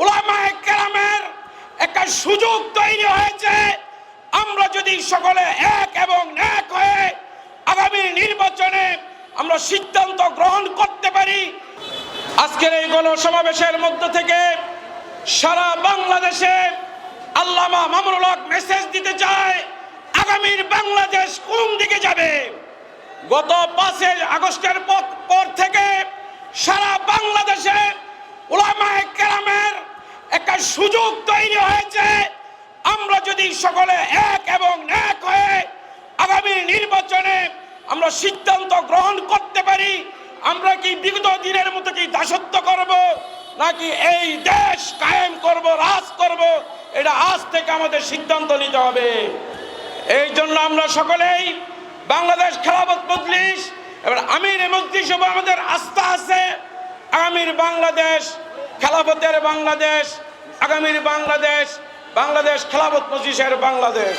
ওলামায়ে কেরামের একটা সুযোগ তৈরি হয়েছে। আমরা যদি সকলে এক এবং এক হয়ে আগামী নির্বাচনে আমরা সিদ্ধান্ত গ্রহণ করতে পারি, আজকের এই গণসমাবেশের মধ্য থেকে সারা বাংলাদেশে আল্লামা মামুনুল হক মেসেজ দিতে চায়, আগামীর বাংলাদেশ কোন দিকে যাবে? গত পাঁচই আগস্টের পর থেকে সারা বাংলাদেশে ওলামায়ে কেরামের একটা সুযোগ তৈরি হয়েছে। আমরা যদি সকলে এক এবং এক হয়ে আগামী নির্বাচনে আমরা সিদ্ধান্ত গ্রহণ করতে পারি, আমরা কি বিগত দিনের মতো কি দাসত্ব করব, নাকি এই দেশ কায়েম করব, রাজ করব, এটা আজ থেকে আমাদের সিদ্ধান্ত নিতে হবে। এই জন্য আমরা সকলেই বাংলাদেশ খেলাফত মজলিস, এবার আমির মজলিস আমাদের আস্থা আছে। আমির বাংলাদেশ, খেলাফতের বাংলাদেশ আগামীর বাংলাদেশ বাংলাদেশ খেলাফত পঁচিশের বাংলাদেশ।